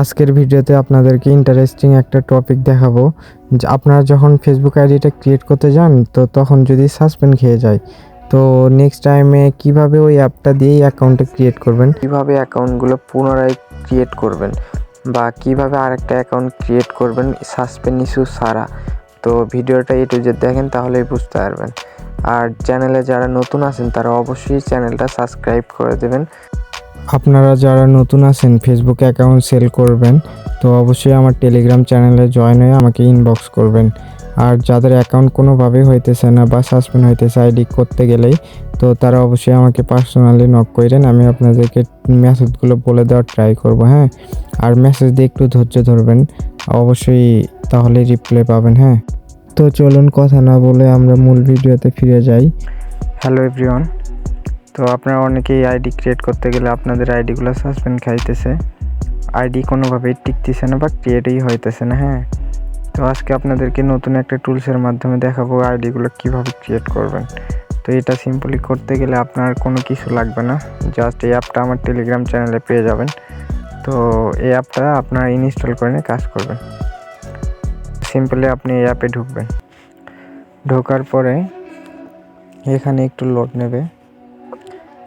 আজকের ভিডিওতে আপনাদেরকে ইন্টারেস্টিং একটা টপিক দেখাবো। আপনারা যখন ফেসবুক আইডিটা ক্রিয়েট করতে যান, তো তখন যদি সাসপেন্ড খেয়ে যায়, তো নেক্সট টাইমে কীভাবে ওই অ্যাপটা দিয়েই অ্যাকাউন্টটা ক্রিয়েট করবেন? কীভাবে অ্যাকাউন্টগুলো পুনরায় ক্রিয়েট করবেন? বা কীভাবে আরেকটা অ্যাকাউন্ট ক্রিয়েট করবেন সাসপেন্ড ইস্যু সারা তো ভিডিওটা এ টু জেড দেখেন, তাহলেই বুঝতে পারবেন। আর চ্যানেলে যারা নতুন আছেন, তারা অবশ্যই চ্যানেলটা সাবস্ক্রাইব করে দেবেন। আপনারা যারা নতুন আছেন ফেসবুক অ্যাকাউন্ট সেল করবেন, তো অবশ্যই আমার টেলিগ্রাম চ্যানেলে জয়েন হয়ে আমাকে ইনবক্স করবেন। আর যাদের অ্যাকাউন্ট কোনোভাবেই হইতেছে না বা সাসপেন্ড হইতেছে আইডি করতে গেলেই, তো তারা অবশ্যই আমাকে পার্সোনালি নক করেন আমি আপনাদেরকে মেসেজগুলো বলে দেওয়ার ট্রাই করব হ্যাঁ? আর মেসেজ দিয়ে একটু ধৈর্য ধরবেন, অবশ্যই তাহলে রিপ্লাই পাবেন হ্যাঁ? তো চলুন কথা না বলে আমরা মূল ভিডিওতে ফিরে যাই। হ্যালো এভরিওয়ান তো আপনারা অনেকেই আইডি ক্রিয়েট করতে গেলে আপনাদের আইডিগুলো সাসপেন্ড খাইতেছে। আইডি কোনোভাবেই টিকতেছে না বা ক্রিয়েটই হইতেছে না হ্যাঁ? তো আজকে আপনাদেরকে নতুন একটা টুলসের মাধ্যমে দেখাবো আইডিগুলো কীভাবে ক্রিয়েট করবেন। তো এটা সিম্পলি করতে গেলে আপনার কোনো কিছু লাগবে না। জাস্ট এই অ্যাপটা আমার টেলিগ্রাম চ্যানেলে পেয়ে যাবেন। তো এই অ্যাপটা আপনারা ইনস্টল করে নিয়ে কাজ করবেন। সিম্পলি আপনি এই অ্যাপে ঢুকবেন। ঢোকার পরে এখানে একটু লোড নেবে।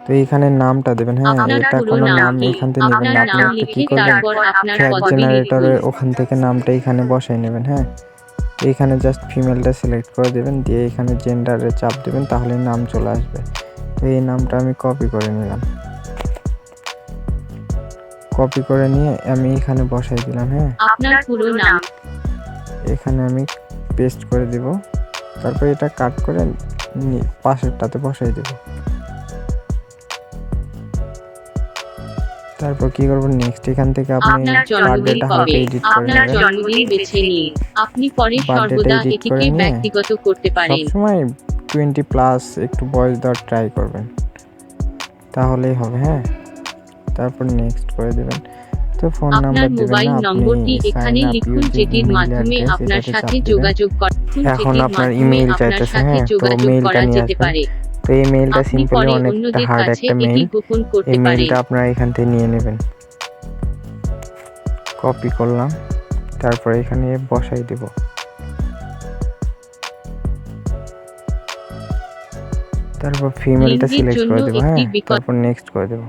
তো এইখানে নামটা দেবেন হ্যাঁ? এটা কোনো নাম এখান থেকে নেবেন না। আপনি একটা কি করবেন? তারপর আপনার ফ্যাট পদবি জেনারেটরে ওখান থেকে নামটা এখানে বসাই নেবেন হ্যাঁ? এইখানে জাস্ট ফিমেলটা সিলেক্ট করে দেবেন দিয়ে এখানে জেন্ডারে চাপ দেবেন তাহলে নাম চলে আসবে। তো এই নামটা আমি কপি করে নিলাম। কপি করে নিয়ে আমি এখানে বসাই দিলাম হ্যাঁ? আপনার পুরো নাম। এখানে আমি পেস্ট করে দিব। তারপর এটা কাট করে পাশেরটাতে বসাই দেব। তারপর কি করব? নেক্সট এখান থেকে আপনি বার্থডেটা হালকা এডিট করে আপনার জন্মদিন বেছে নিন। আপনি পরে সর্বদা এটিকে ব্যক্তিগত করতে পারেন। সবসময় টোয়েন্টি প্লাস একটু বয়স দেওয়ার ট্রাই করবেন। তাহলেই হবে হ্যাঁ? তারপর নেক্সট করে দেবেন। তো ফোন নাম্বার দেবেন নম্বরটি এখানে লিখুন যেটির মাধ্যমে আপনার সাথে। যোগাযোগ করুন এখন আপনার আপনার চাইতেছে, হ্যাঁ, তো যোগাযোগ করা নিয়ে যেতে আসবেন। তো এই মেইলটা সিম্পলি পরে অনেক হার্ড একটা মেইল এই মেইলটা আপনারা এখান থেকে নিয়ে নেবেন। কপি করলাম। তারপরে এখানে বসাই দেব। তারপর ফিমেলটা সিলেক্ট করে দেবো হ্যাঁ? তারপর নেক্সট করে দেবো।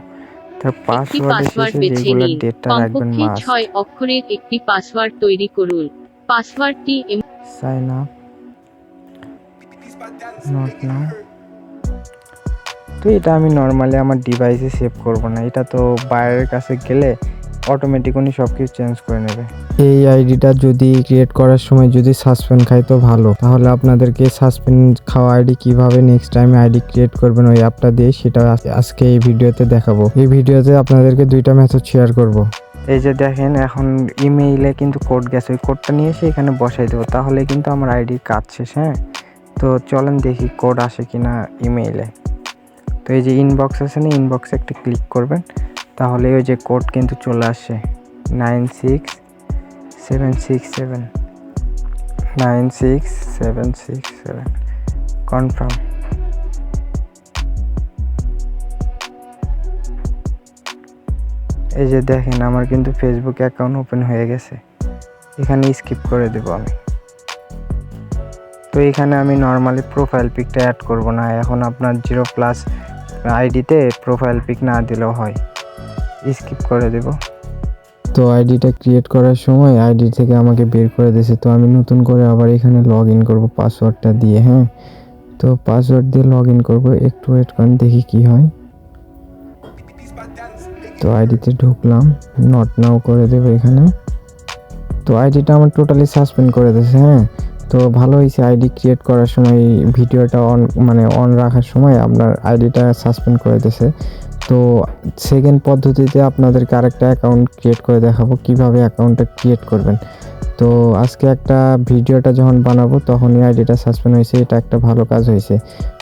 তার পাসওয়ার্ড বেছে নিন। কমপক্ষে ছয় অক্ষরের একটি পাসওয়ার্ড তৈরি করুন। পাসওয়ার্ডটি সাইন আপ নট নাও তো এটা আমি নর্মালি আমার ডিভাইসে সেভ করব না। এটা তো বাইরের কাছে গেলে অটোমেটিক উনি সব কিছু চেঞ্জ করে নেবে। এই আইডিটা যদি ক্রিয়েট করার সময় যদি সাসপেন্ড খায় তো ভালো। তাহলে আপনাদেরকে সাসপেন্ড খাওয়া আইডি কীভাবে নেক্সট টাইম আইডি ক্রিয়েট করবেন ওই অ্যাপটা দিয়ে সেটা আজকে এই ভিডিওতে দেখাবো। এই ভিডিওতে আপনাদেরকে দুইটা মেথড শেয়ার করব। এই যে দেখেন এখন ইমেইলে কিন্তু কোড গেছে। ওই কোডটা নিয়ে এসে এখানে বসাই দেবো। তাহলে কিন্তু আমার আইডির কাজ শেষ হ্যাঁ? তো চলেন দেখি কোড আসে কিনা ইমেইলে তো এই যে ইনবক্স আছে না ইনবক্সে একটা ক্লিক করবেন। তাহলে ওই যে কোড কিন্তু চলে আসে nine six seven six seven nine six seven six seven confirm এই যে দেখেন, আমার কিন্তু ফেসবুক অ্যাকাউন্ট ওপেন হয়ে গেছে। এখানে স্কিপ করে দেব আমি। তো এখানে আমি নর্মালি প্রোফাইল পিকটা অ্যাড করব না। এখন আপনার জিরো প্লাস আইডিতে প্রোফাইল পিক না দিলেও হয়। স্কিপ করে দেব। তো আইডিটা ক্রিয়েট করার সময় আইডি থেকে আমাকে বের করে দিয়েছে। তো আমি নতুন করে আবার এখানে লগ ইন করব পাসওয়ার্ডটা দিয়ে হ্যাঁ? তো পাসওয়ার্ড দিয়ে লগ ইন করব। একটু ওয়েট করেন, দেখি কি হয়। তো আইডিতে ঢুকলাম। নট নাও করে দেবো এখানে। তো আইডিটা আমার টোটালি সাসপেন্ড করে দিয়েছে হ্যাঁ? তো ভালো হয়েছে আইডি ক্রিয়েট করার সময় ভিডিওটা অন মানে অন রাখার সময় আপনার আইডিটা সাসপেন্ড করে দিয়েছে। তো সেকেন্ড পদ্ধতিতে আপনাদেরকে আরেকটা অ্যাকাউন্ট ক্রিয়েট করে দেখাবো, কীভাবে অ্যাকাউন্টটা ক্রিয়েট করবেন। তো আজকে একটা ভিডিওটা যখন বানাবো, তখনই আইডিটা সাসপেন্ড হয়েছে, এটা একটা ভালো কাজ হয়েছে।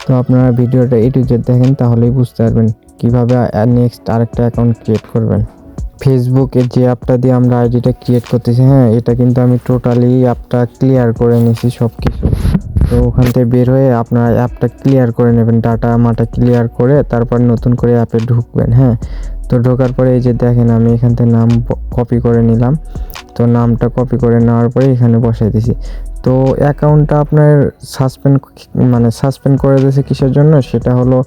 তো আপনারা ভিডিওটা এ টু জেড দেখেন, তাহলেই বুঝতে পারবেন কীভাবে নেক্সট আরেকটা অ্যাকাউন্ট ক্রিয়েট করবেন। ফেসবুকে যে অ্যাপটা দিয়ে আমরা আইডিটা ক্রিয়েট করতেছি হ্যাঁ এটা কিন্তু আমি টোটালি অ্যাপটা ক্লিয়ার করে নিয়েছি সব কিছু তো ওখান থেকে বের হয়ে আপনার অ্যাপটা ক্লিয়ার করে নেবেন ডাটা মাটা ক্লিয়ার করে তারপর নতুন করে অ্যাপে ঢুকবেন হ্যাঁ। তো ঢোকার পরে এই যে দেখেন, আমি এখান থেকে নাম কপি করে নিলাম। তো নামটা কপি করে নেওয়ার পরে এখানে বসাই দিছি। তো অ্যাকাউন্টটা আপনার সাসপেন্ড মানে সাসপেন্ড করে দিয়েছে কিসের জন্য? সেটা হলো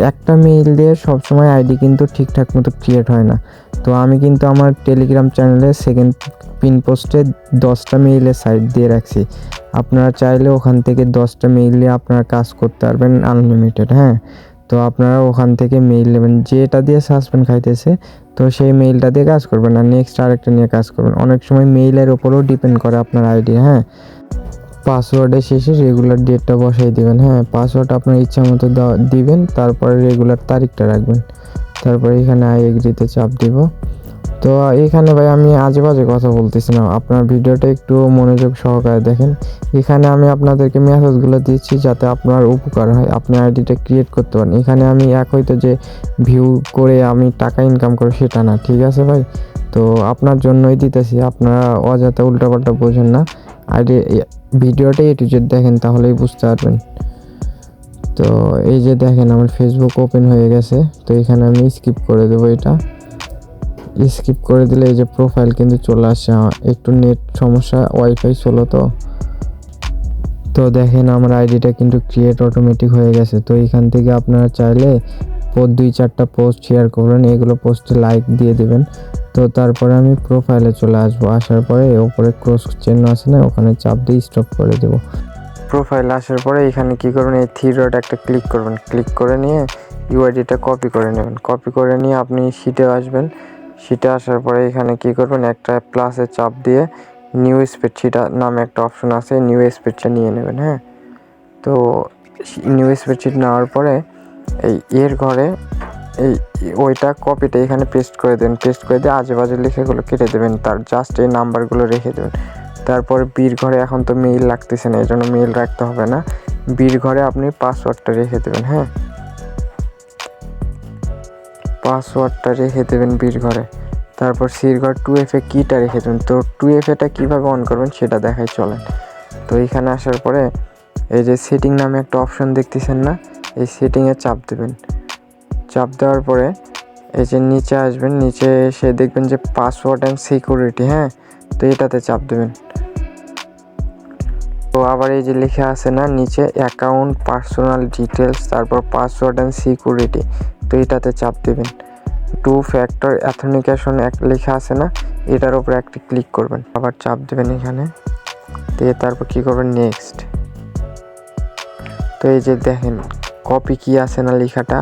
একটা মেইল দিয়ে সবসময় আইডি কিন্তু ঠিকঠাক মতো ক্রিয়েট হয় না। তো আমি কিন্তু আমার টেলিগ্রাম চ্যানেলে সেকেন্ড পিন পোস্টে দশটা মেইলের সাইট দিয়ে রাখছি। আপনারা চাইলে ওখান থেকে দশটা মেইল দিয়ে আপনারা কাজ করতে পারবেন আনলিমিটেড হ্যাঁ? তো আপনারা ওখান থেকে মেইল নেবেন, যেটা দিয়ে সাসপেন্ড খাইতেছে, তো সেই মেইলটা দিয়ে কাজ করবেন। আর নেক্সট আরেকটা নিয়ে কাজ করবেন। অনেক সময় মেইলের ওপরেও ডিপেন্ড করে আপনার আইডি হ্যাঁ? পাসওয়ার্ডের শেষে রেগুলার ডেটটা বসাই দিবেন। হ্যাঁ পাসওয়ার্ড আপনার ইচ্ছা মতো দিবেন, তারপরে রেগুলার তারিখটা রাখবেন। তারপরে এখানে আই এগ্রিতে চাপ দিব। তো এখানে ভাই আমি আজে বাজে কথা বলতেছি না আপনার ভিডিওটা একটু মনোযোগ সহকারে দেখেন। এখানে আমি আপনাদেরকে মেসেজগুলো দিচ্ছি যাতে আপনার উপকার হয়। আপনি আইডিটা ক্রিয়েট করতে পারেন। এখানে আমি এক হয়তো যে ভিউ করে আমি টাকা ইনকাম করি সেটা না, ঠিক আছে ভাই? তো আপনার জন্যই দিতেছি। আপনারা অযথা উল্টাপাল্টা বোঝেন না। আইডি ভিডিওটা এ যদি দেখেন তাহলেই বুঝতে পারবেন। তো এই যে দেখেন আমার ফেসবুক ওপেন হয়ে গেছে। তো এখানে আমি স্কিপ করে দেবো এটা। স্কিপ করে দিলে এই যে প্রোফাইল কিন্তু চলে আসছে একটু নেট সমস্যা ওয়াইফাই চলো তো। তো দেখেন আমার আইডিটা কিন্তু ক্রিয়েট অটোমেটিক হয়ে গেছে। তো এখান থেকে আপনারা চাইলে দুই চারটা পোস্ট শেয়ার করবেন, এগুলো পোস্টে লাইক দিয়ে দেবেন। তো তারপরে আমি প্রোফাইলে চলে আসব। আসার পরে ওপরে ক্রস চিহ্ন আছে না, ওখানে চাপ দিয়ে স্টপ করে দেবো। প্রোফাইল আসার পরে এখানে কি করবেন? এই থ্রি ডট একটা ক্লিক করবেন। ক্লিক করে নিয়ে ইউআইডিটা কপি করে নেবেন। কপি করে নিয়ে আপনি শিটে আসবেন। শিটে আসার পরে এখানে কি করবেন? একটা প্লাসে চাপ দিয়ে নিউ স্প্রেডশিট নামে একটা অপশন আছে নিউ স্প্রেডটা নিয়ে নেবেন হ্যাঁ? তো নিউ স্প্রেডশিট নেওয়ার পরে এই এর ঘরে এই ওইটা কপিটা এখানে পেস্ট করে দেবেন। পেস্ট করে দিয়ে আজে বাজে লেখাগুলো কেটে দেবেন। তার জাস্ট এই নাম্বারগুলো রেখে দেবেন। তারপর বীর ঘরে এখন তো মেইল লাগতেছে না এই জন্য মেইল রাখতে হবে না। বীর ঘরে আপনি পাসওয়ার্ডটা রেখে দেবেন হ্যাঁ? পাসওয়ার্ডটা রেখে দেবেন বীর ঘরে। তারপর সির ঘর টু এফ এ কিটা রেখে দেবেন। তো টু এফ এটা কীভাবে অন করবেন সেটা দেখাই চলেন। তো এখানে আসার পরে এই যে সেটিং নামে একটা অপশন দেখতেছেন না? এই সেটিংয়ে চাপ দেবেন। চাপ দেওয়ার পরে এই যে নিচে আসবেন, নিচে এসে দেখবেন যে পাসওয়ার্ড অ্যান্ড সিকিউরিটি হ্যাঁ? তো এটাতে চাপ দেবেন। তো আবার এই যে লেখা আছে না, নিচে অ্যাকাউন্ট পার্সোনাল ডিটেলস তারপর পাসওয়ার্ড অ্যান্ড সিকিউরিটি তো এটাতে চাপ দেবেন। টু ফ্যাক্টর অ্যাথেন্টিকেশন এক লেখা আছে না, এটার উপরে একটি ক্লিক করবেন। আবার চাপ দেবেন এখানে। দিয়ে তারপর কী করবেন? নেক্সট তো এই যে দেখেন কপি কি আছে না লেখাটা,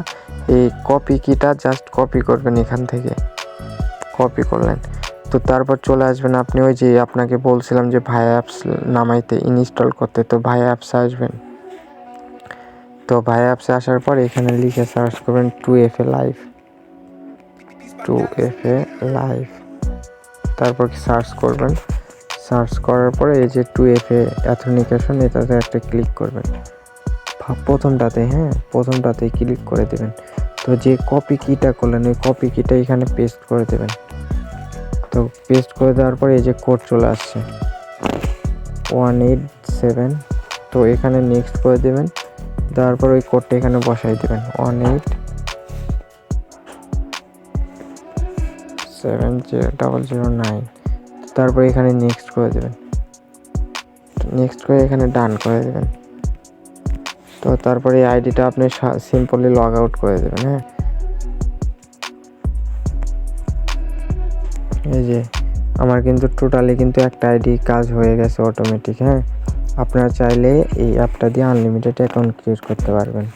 এই কপি কিটা জাস্ট কপি করবেন এখান থেকে। কপি করলেন। তো তারপর চলে আসবেন আপনি ওই যে আপনাকে বলছিলাম যে ভাই অ্যাপস নামাইতে ইনস্টল করতে, তো ভাই অ্যাপসে আসবেন। তো ভাই অ্যাপসে আসার পর এখানে লিখে সার্চ করবেন two F A live two F A live তারপর সার্চ করবেন? সার্চ করার পরে এই যে টু এফ এ অ্যাথেন্টিকেশন এটাতে একটা ক্লিক করবেন। প্রথমটাতে হ্যাঁ প্রথমটাতে ক্লিক করে দেবেন। তো যে কপি কিটা করলেন, ওই কপি কিটা এখানে পেস্ট করে দেবেন। তো পেস্ট করে দেওয়ার পরে এই যে কোড চলে আসছে। ওয়ান এইট সেভেন তো এখানে নেক্সট করে দেবেন। দেওয়ার পর ওই কোডটা এখানে বসাই দেবেন। One eight seven zero double zero nine তারপর এখানে নেক্সট করে দেবেন। নেক্সট করে এখানে ডান করে দেবেন। তো তারপরে এই আইডিটা আপনি সিম্পলি লগ আউট করে দেবেন হ্যাঁ? এই যে, আমার কিন্তু টোটালি কিন্তু একটা আইডি কাজ হয়ে গেছে অটোমেটিক হ্যাঁ? আপনারা চাইলে এই অ্যাপটা দিয়ে আনলিমিটেড অ্যাকাউন্ট ক্রিয়েট করতে পারবেন।